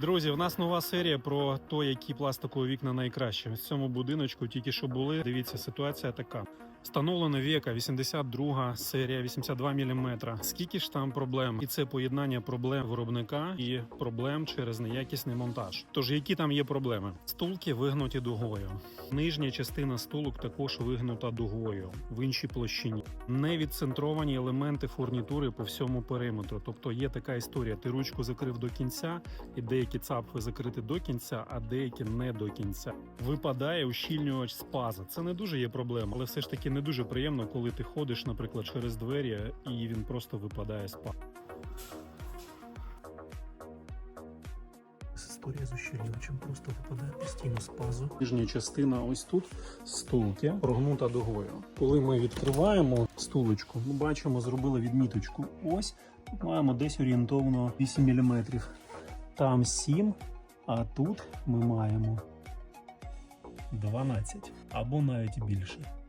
Друзі, в нас нова серія про те, які пластикові вікна найкращі. В цьому будиночку тільки що були. Дивіться, ситуація така. Встановлено віка 82 серія 82 мм. Скільки ж там проблем? І це поєднання проблем виробника і проблем через неякісний монтаж. Тож які там є проблеми? Стулки вигнуті дугою. Нижня частина стулок також вигнута дугою в іншій площині. Не відцентровані елементи фурнітури по всьому периметру. Тобто є така історія: ти ручку закрив до кінця, і деякі цапфи закриті до кінця, а деякі не до кінця. Випадає ущільнювач з паза. Це не дуже є проблема, але все ж таки не дуже приємно, коли ти ходиш, наприклад, через двері, і він просто випадає з паза. Історія з ущільнювачем просто випадає постійно з пазу. Нижня частина ось тут стулки прогнута дугою. Коли ми відкриваємо стулочку, ми бачимо, зробили відміточку. Ось тут маємо десь орієнтовно 8 мм. Там 7, а тут ми маємо 12 або навіть більше.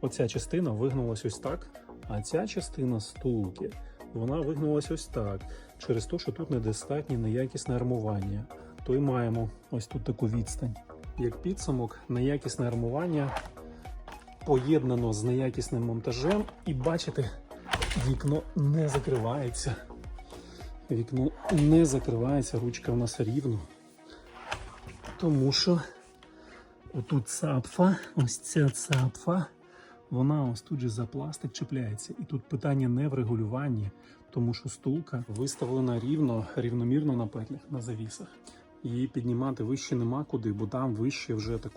Оця частина вигнулась ось так, а ця частина стулки вона вигнулась ось так, через те, що тут недостатнє неякісне армування. То й маємо ось тут таку відстань. Як підсумок, неякісне армування поєднано з неякісним монтажем, і бачите, вікно не закривається. Вікно не закривається, ручка в нас рівно. Тому що отут цапфа, ось ця цапфа, вона ось тут же за пластик чіпляється. І тут питання не в регулюванні, тому що стулка виставлена рівно, рівномірно на петлях, на завісах. Її піднімати вище нема куди, бо там вище вже тако.